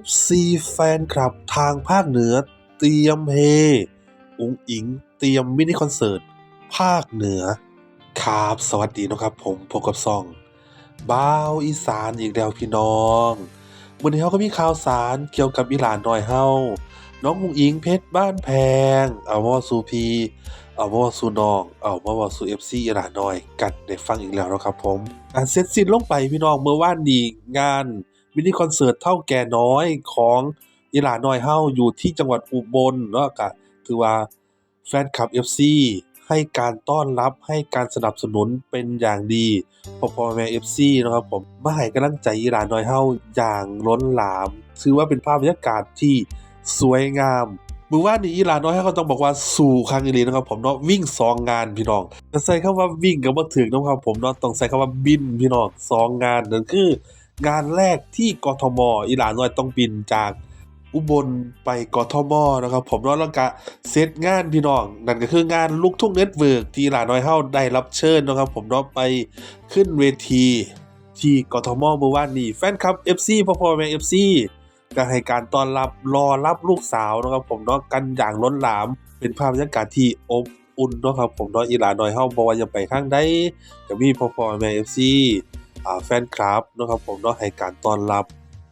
FC แฟนคลับทางภาคเหนือ เตรียมเฮอุงอิง เตรียมมินิคอนเสิร์ต ภาคเหนือ ครับ สวัสดีนะครับ ผมพบกับซองบ้าวอีสานอีกแล้วพี่น้องวันนี้เราก็มีข่าวสารเกี่ยวกับอีหลานน้อยเฮาน้องอุงอิงเพชรบ้านแพง เอามาว้าสู่พี่เอามาเว้าสู่น้อง เอามาว้าสู่ FC อีหลานน้อย กันได้ฟังอีกแล้วนะครับผมการเสร็จสิ้นลงไปพี่น้องเมื่อวานนี้งาน มินิคอนเสิร์ตเท่าแก่น้อยของอีหลาน้อยเฮาอยู่ที่จังหวัดอุบลเนาะก็ถือว่าแฟนคลับ FC ให้การต้อนรับให้การสนับสนุนเป็นอย่างดีพอพอแม่ FC เนะครับผมมาให้กำลังใจอีหลาน้อยเฮาอย่างล้นหลามถือว่าเป็นภาพบรรยากาศที่สวยงามมือว่านนี้อีหลาน้อยเฮาก็ต้องบอกว่าสู่ครั้งอีหลีนะครับผมเนาะวิ่งสองงานพี่น้องจะใช้คำว่าวิ่งก็บ่ถูกเนะครับผมเนาะต้องใช้คำว่าบินพี่น้องสองงานนั่นคือ งานแรกที่กทมอีหลานน้อยต้องบินจากอุบลไปกทมนะครับ ผมนาะแล้วก็เซตงานพี่น้อง นั่นก็คืองานลูกทุ่งเน็ตเวิร์กที่อีหลานน้อยเฮาได้รับเชิญนะครับ ผมเนาะไปขึ้นเวทีที่กทมเมื่อวานนี้แฟนคลับ FC พ่อพ่อแม่ FC ก็ให้การต้อนรับรอรับลูกสาวนะครับ ผมเนาะกันอย่างล้นหลาม เป็นภาพบรรยากาศที่อบอุ่นเนาะครับ ผมเนาะอีหลาน้อยเฮาบ่ว่าจะไปข้างใดก็มีพ่อพ่อแม่ FC แฟนคลับนะครับผมเนาะให้การต้อนรับ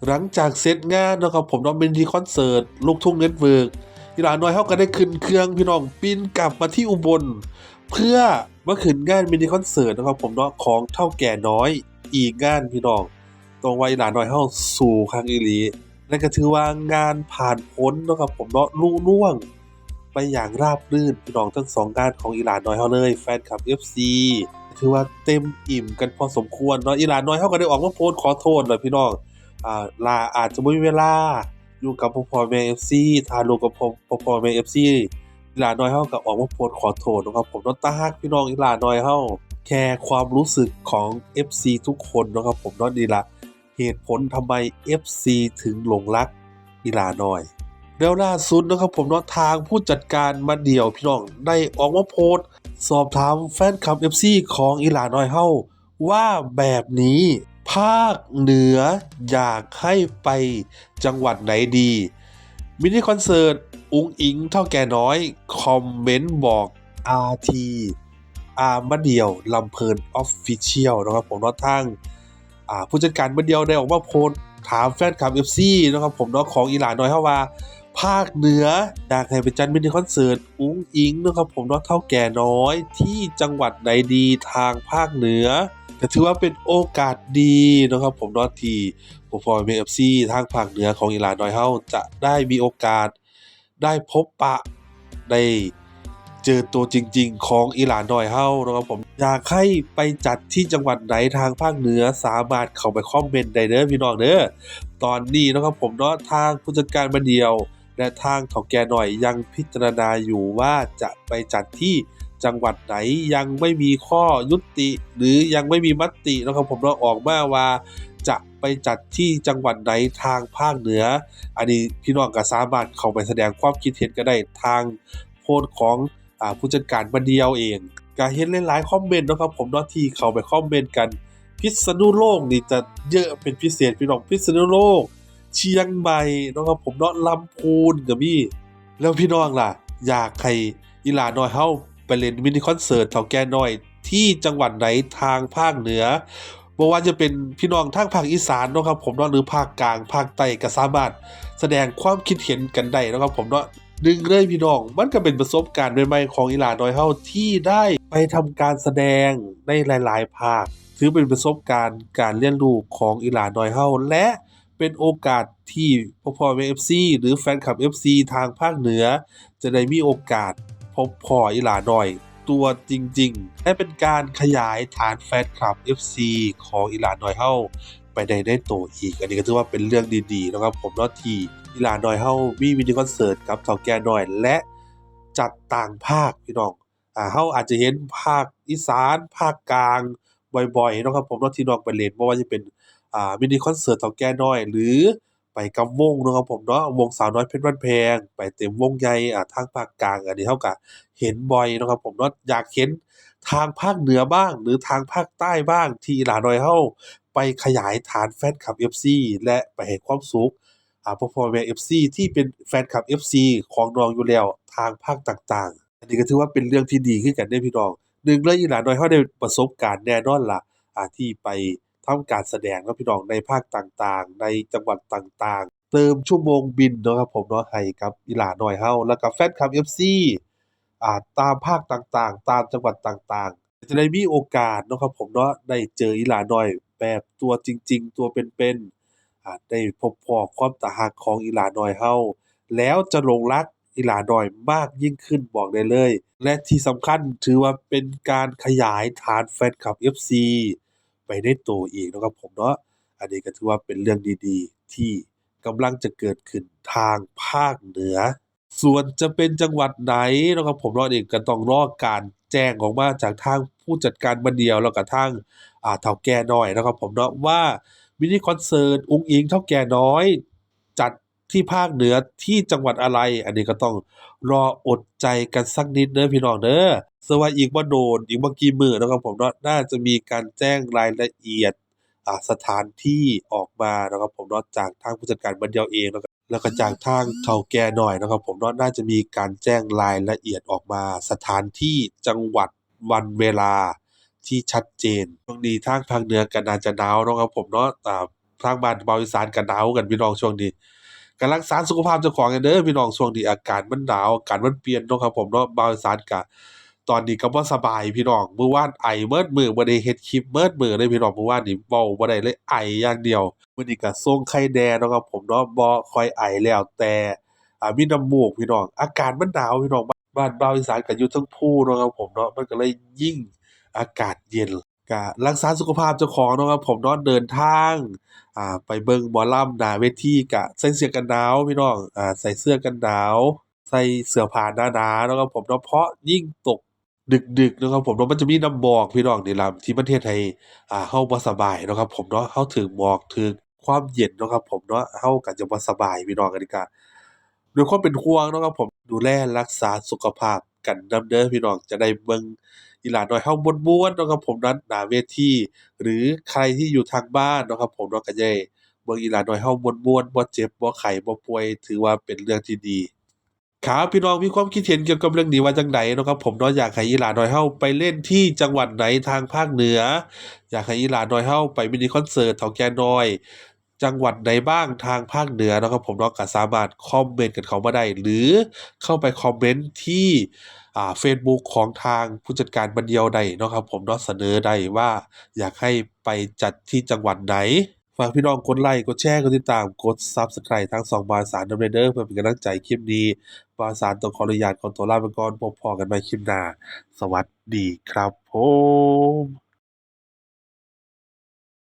หลังจากเสร็จงานนะครับผมเนาะเป็นทีคอนเสิร์ตลูกทุ่งเน็ตเวิร์กอีหลาน้อยเฮาก็ได้ขึ้นเครื่องพี่น้องบินกลับมาที่อุบล เพื่อมาขึ้นงานมินิคอนเสิร์ตนะครับผมเนาะของเท่าแก่น้อยอีกงานพี่น้องตรงวัยหลานน้อยเฮาสู่ครั้งอีหลีนั่นก็ถือว่างานผ่านพ้นนะครับผมเนาะลุล่วง ไปอย่างราบรื่นพี่น้องทั้งสองงานของอีหลานน้อยเฮาเลย แฟนคลับ FC ถือว่าเต็มอิ่มกันพอสมควรเนาะอีหลานน้อยเฮาก็ได้ออกมาโพสต์ขอโทษเลยพี่น้องอ่าลาอาจจะบ่มีเวลาอยู่กับพ่อพ่อแม่ FC ทาลูกกับพ่อพ่อพ่อแม่ FC อีหลานน้อยเฮาก็ออกมาโพสต์ขอโทษนะครับผมเนาะตาฮักพี่น้องอีหลานน้อยเฮาแค่ความรู้สึกของ FC ทุกคนนะครับผมเนาะนี่ล่ะเหตุผลทำไม FC ถึงหลงรักอีหลาน้อย แล้วล่าสุดนะครับผมเนาะทางผู้จัดการมาเดี่ยวพี่น้องได้ออกมาโพสต์ สอบถามแฟนคลับ FC ของอีหลาน้อยเฮาว่าแบบนี้ ภาคเหนืออยากให้ไปจังหวัดไหนดี มินิคอนเสิร์ต อุงอิงเท่าแก่น้อย คอมเมนต์บอก RT อามาเดียวลำเพลินออฟฟิเชียลนะครับผมนาะทางผู้จัดการมาเดียวได้ออกมาโพสถามแฟนคลับ FC นะครับผมเนาะของอีหลาน้อยเฮาว่า ภาคเหนืออยากให้ไปจัดมินิคอนเสิร์ตอุ้งอิงนะครับผมเนาะเท่าแก่น้อย ที่จังหวัดไหนดีทางภาคเหนือก็ถือว่าเป็นโอกาสดีนะครับผมนาะที่ผมพอร์เมฟซีทางภาคเหนือของอีหลานน้อยเฮาจะได้มีโอกาส ได้พบปะได้เจอตัวจริง ๆ ของอีหลาน้อยเฮานะครับผมอยากให้ไปจัดที่จังหวัดไหนทางภาคเหนือสามารถเข้าไปคอมเมนต์ได้เด้อพี่น้องเด้อตอนนี้นะครับผมเนาะทางผู้จัดการมาเดียว และทางเถาแก่หน่อยยังพิจารณาอยู่ว่าจะไปจัดที่จังหวัดไหนยังไม่มีข้อยุติ หรือยังไม่มีมตินะครับผมเนาออกมาว่า จะไปจัดที่จังหวัดไหนทางภาคเหนือ อันนี้พี่น้องก็สามารถเข้าไปแสดงความคิดเห็นก็ได้ทางโพสของอผู้จัดการมาเดียวเองก็เห็นหลายๆคอมเมนต์นะครับผมเนาะที่เข้าไปคอมเมนต์กัน พิษณุโลกนี่จะเยอะเป็นพิเศษพี่น้องพิษณุโลก เชียงใหม่นะครับผมเนาะลำพูนก็มีแล้วพี่น้องล่ะ อยากให้อีหลาน้อยเฮาไปเล่นมินิคอนเสิร์ตเฒ่าแก่น้อย ที่จังหวัดไหนทางภาคเหนือบ่ว่าจะเป็นพี่น้องทางภาคอีสานนะครับผมเนาะหรือภาคกลางภาคใต้ก็สามารถแสดงความคิดเห็นกันได้นะครับผมเนาะหนึ่งเลยพี่น้องมันก็เป็นประสบการณ์ใหม่ๆของอีหลาน้อยเฮาที่ได้ไปทำการแสดงในหลาย ๆ ภาค ถือเป็นประสบการณ์การเรียนรู้ของอีหลาน้อยเฮาและ เป็นโอกาสที่พ่อพ่อแม่ FC หรือแฟนคลับ FC ทางภาคเหนือ จะได้มีโอกาสพบพ่ออีหลาน้อย ตัวจริงๆและเป็นการขยายฐานแฟนคลับ FC ของอีหลาน้อยเฮาไปได้ได้โตอีก อันนี้ก็ถือว่าเป็นเรื่องดีๆนะครับผมเนาะที่อีหลาน้อยเฮามีมินิคอนเสิร์ตกับเฒ่าแก่น้อย และจัดต่างภาคพี่น้องอ่าเฮาอาจจะเห็นภาคอีสานภาคกลางบ่อยๆนะครับผมเนาะที่น้องไปเล่นบ่ว่าจะเป็น อ่ามินิคอนเสิร์ตเฒ่าแก่น้อย หรือไปกับวงนะครับผมเนาะวงสาวน้อยเพชรบ้านแพง ไปเต็มวงใหญ่อ่าทางภาคกลางอันนี้เฮาก็เห็นบ่อยนะครับผมเนาะอยากเห็นทางภาคเหนือบ้าง หรือทางภาคใต้บ้างที่หลาน้อยเฮาไปขยายฐานแฟนคลับ FC และไปให้ความสุขอ่าพ่อพ่อแม่ FC ที่เป็นแฟนคลับ FC ของน้องอยู่แล้วทางภาคต่างๆ อันนี้ก็ถือว่าเป็นเรื่องที่ดีคือกันเด้พี่น้องหนึ่งเลยอีหลาน้อยเราได้ประสบการณ์แน่นอนล่ะอ่าที่ไป ทำการแสดงเนาะพี่น้องในภาคต่างๆ ในจังหวัดต่างๆ เติมชั่วโมงบินเนาะครับผมเนาะให้กับอีหลาหน้อยเฮาแล้วก็แฟนคลับ FC อ่าตามภาคต่างๆ ตามจังหวัดต่างๆ จะได้มีโอกาสเนาะครับผมเนาะได้เจออีหลาหน้อยแบบตัวจริง ๆ ตัวเป็นๆอ่าได้พบพอความตารักของอีหลาหน้อยเฮาแล้วจะลงรักอีหลาน้อยมากยิ่งขึ้นบอกได้เลย และที่สำคัญถือว่าเป็นการขยายฐานแฟนคลับ FC ไปในตัวอีกนะครับผมเนาะอันนี้ก็ถือว่าเป็นเรื่องดีๆ ที่กำลังจะเกิดขึ้นทางภาคเหนือ ส่วนจะเป็นจังหวัดไหนนะครับผมเนาะอีกก็ต้องรอการแจ้งออกมาจากทางผู้จัดการบันเดียวแล้วก็ทางอ่าเท่าแก่น้อยนะครับผมเนาะว่ามินิคอนเสิร์ตอุ๋งอิงเท่าแก่น้อย ที่ภาคเหนือที่จังหวัดอะไร อันนี้ก็ต้องรออดใจกันสักนิดเด้อพี่น้องเด้อสว่าอีกบ่โดนอีกบ่กี่มือนะครับผมเนาะน่าจะมีการแจ้งรายละเอียดอ่าสถานที่ออกมานะครับผมเนาะจากทางผู้จัดการบันเดียวเองแล้วก็แล้วก็จากทางเฒ่าแก่หน้อยนะครับ ผมเนาะน่าจะมีการแจ้งรายละเอียดออกมา สถานที่จังหวัดวันเวลาที่ชัดเจนช่วงนี้ทางภาคเหนือก็น่าจะหนาวนะครับผมเนาะอ่าทางบ้านเบาอีสานก็หนาวกันพี่น้องช่วงนี้ ก็รักษาสุขภาพเจ้าของกันเด้อพี่น้องช่วงนี้อากาศมันหนาวอากาศมันเปลี่ยนเนาะครับผมเนาะบางสานก็ตอนนี้ก็บ่สบายพี่น้องเมื่อวานไอเมิดมือบ่ได้เฮ็ดคลิปเมิดมือเลยพี่น้องเมื่อวานนี่เว้าบ่ได้เลยไออย่างเดียวมื้อนี้ก็ส่งไข้แดเนาะครับผมเนาะบ่ค่อยไอแล้วแต่อ่ามีน้ำมูกพี่น้องอากาศมันหนาวพี่น้องบ้านบ้านบางอีสานก็อยู่เทิงภูเนาะครับผมเนาะมันก็เลยยิ่งอากาศเย็น ก็รักษาสุขภาพเจ้าของเนาะครับผมเนาะเดินทางอ่าไปเบิ่งหมอลำหน้าเวทีก็ใส่เสื้อกันหนาวพี่น้องอ่าใส่เสื้อกันหนาว ใส่เสื้อผ้าหนาๆเนาะครับผมเนาะเพราะยิ่งตกดึกๆเนาะครับผมเนาะมันจะมีน้ำหมอกพี่น้องนี่ล่ะที่มันเฮ็ดให้อ่าเฮาบ่สบายเนาะครับผมเนาะเฮาถูกหมอกถูกความเย็นเนาะครับผมเนาะเฮาก็จะบ่สบายพี่น้องอันนี้ก็ด้วยความเป็นห่วงเนาะครับผมดูแลรักษาสุขภาพกันนำเด้อพี่น้องจะได้เบิ่ง อีหลาน้อยเฮาม่วนๆเนาะครับผมนั้นหน้าเวทีหรือใครที่อยู่ทางบ้านเนาะครับผมเนาะก็ได้เบิ่งอีหลาน้อยเฮาม่วนๆบ่เจ็บบ่ไข้บ่ป่วย ถือว่าเป็นเรื่องที่ดีครับพี่น้องมีความคิดเห็นเกี่ยวกับเรื่องนี้ว่าจังใดเนาะครับผมเนาะอยากให้อีหลาน้อยเฮาไปเล่นที่จังหวัดไหนทางภาคเหนือ อยากให้อีหลาน้อยเฮาไปมินิคอนเสิร์ตเฒ่าแก่น้อย จังหวัดใดบ้างทางภาคเหนือเนาะครับผมเนาะก็สามารถคอมเมนต์กันเข้ามาได้ หรือเข้าไปคอมเมนต์ที่ อ่าเฟซบุ๊กของทางผู้จัดการบันเดียวใดเนาะครับผมเนาะเสนอใดว่า อยากให้ไปจัดที่จังหวัดไหนฝากพี่น้องกดไลค์กดแชร์กดติดตามกด Subscribe ทั้ง2บาสารนำเด้อเพื่อเป็นกำลังใจคลิปนี้บาสารต้องขออนุญาตขอตัวลาไปก่อนพบพอกันใหม่คลิปหน้า สวัสดีครับผม